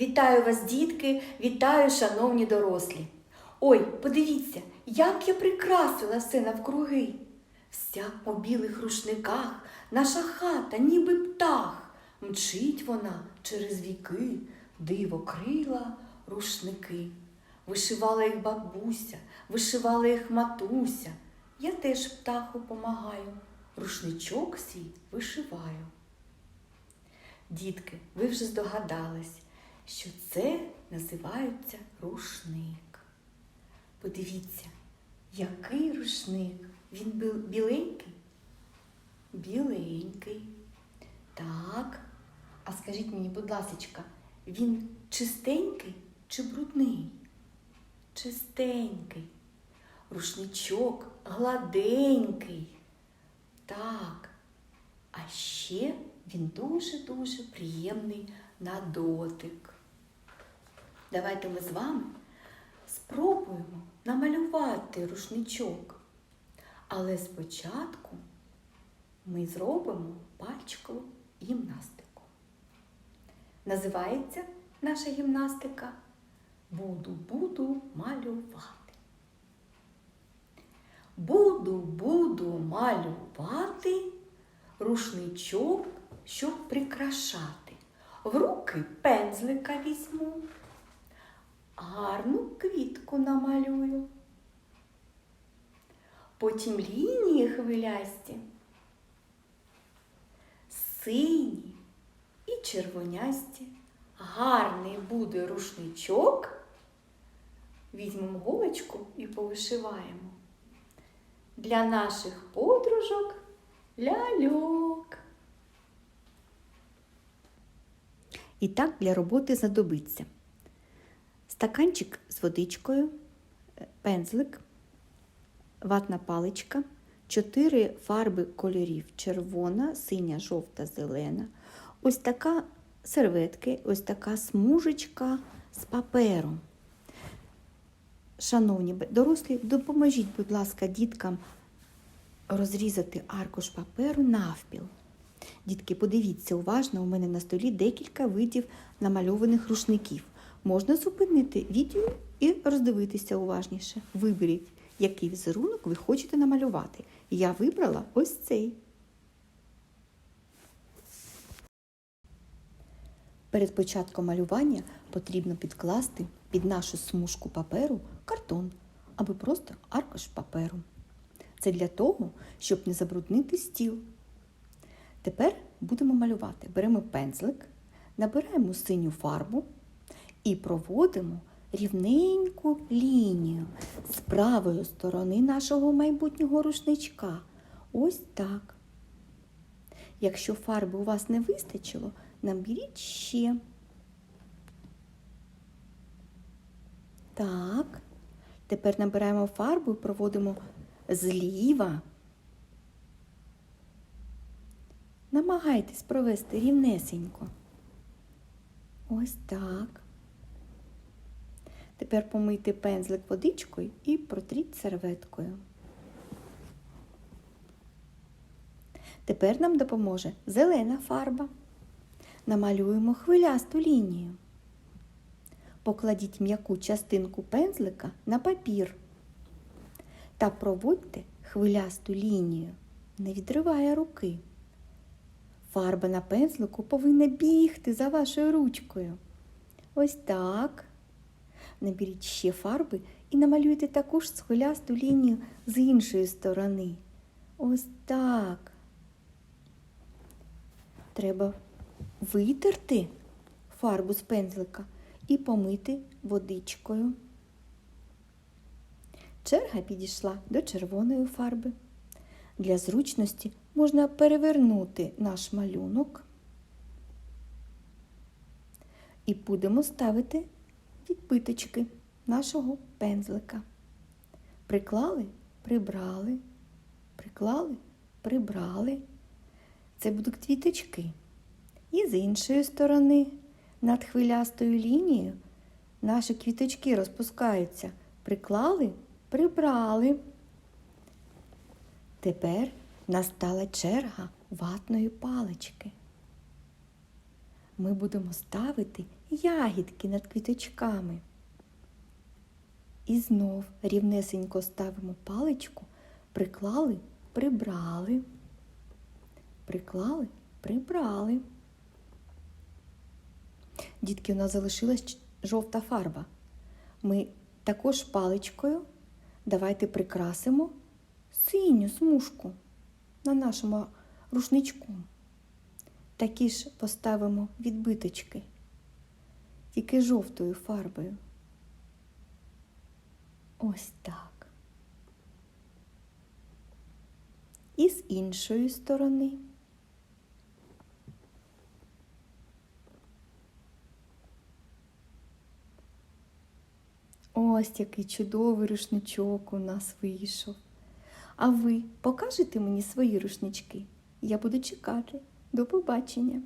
Вітаю вас, дітки, вітаю, шановні дорослі. Ой, подивіться, як я прикрасила все навкруги. Вся по білих рушниках, наша хата, ніби птах. Мчить вона через віки, диво крила рушники. Вишивала їх бабуся, вишивала їх матуся. Я теж птаху помагаю, рушничок свій вишиваю. Дітки, ви вже здогадались, що це називається рушник. Подивіться, який рушник? Він біленький? Біленький. Так. А скажіть мені, будь ласочка, він чистенький чи брудний? Чистенький. Рушничок гладенький. Так. А ще він дуже-дуже приємний на дотик. Давайте ми з вами спробуємо намалювати рушничок. Але спочатку ми зробимо пальчикову гімнастику. Називається наша гімнастика Буду-буду малювати. Буду-буду малювати рушничок, щоб прикрашати. В руки пензлика візьму, гарну квітку намалюю. Потім лінії хвилясті, сині і червонясті. Гарний буде рушничок. Візьмемо голочку і повишиваємо. Для наших подружок ляльок. І так для роботи знадобиться стаканчик з водичкою, е, пензлик, ватна паличка, чотири фарби кольорів червона, синя, жовта, зелена. Ось така серветки, ось така смужечка з паперу. Шановні дорослі, допоможіть, будь ласка, діткам розрізати аркуш паперу навпіл. Дітки, подивіться уважно, у мене на столі декілька видів намальованих рушників. Можна зупинити відео і роздивитися уважніше. Виберіть, який візерунок ви хочете намалювати. Я вибрала ось цей. Перед початком малювання потрібно підкласти під нашу смужку паперу картон або просто аркуш паперу. Це для того, щоб не забруднити стіл. Тепер будемо малювати. Беремо пензлик, набираємо синю фарбу і проводимо рівненьку лінію з правої сторони нашого майбутнього рушничка. Ось так. Якщо фарби у вас не вистачило, наберіть ще. Так. Тепер набираємо фарбу і проводимо зліва. Намагайтесь провести рівнесенько. Ось так. Тепер помийте пензлик водичкою і протріть серветкою. Тепер нам допоможе зелена фарба. Намалюємо хвилясту лінію. Покладіть м'яку частинку пензлика на папір та проводьте хвилясту лінію, не відриває руки. Фарба на пензлику повинна бігти за вашою ручкою. Ось так. Наберіть ще фарби і намалюйте таку ж схвилясту лінію з іншої сторони. Ось так. Треба витерти фарбу з пензлика і помити водичкою. Черга підійшла до червоної фарби. Для зручності можна перевернути наш малюнок і будемо ставити відбиточки нашого пензлика. Приклали, прибрали, приклали, прибрали. Це будуть квіточки. І з іншої сторони, над хвилястою лінією, наші квіточки розпускаються. Приклали, прибрали. Тепер настала черга ватної палички. ми будемо ставити ягідки над квіточками. І знов рівнесенько ставимо паличку, приклали, прибрали, приклали, прибрали. Дітки, у нас залишилась жовта фарба. Ми також паличкою давайте прикрасимо синю смужку на нашому рушничку. Такі ж поставимо відбиточки, тільки жовтою фарбою. Ось так. І з іншої сторони. Ось який чудовий рушничок у нас вийшов. А ви покажете мені свої рушнички? Я буду чекати. До побачення.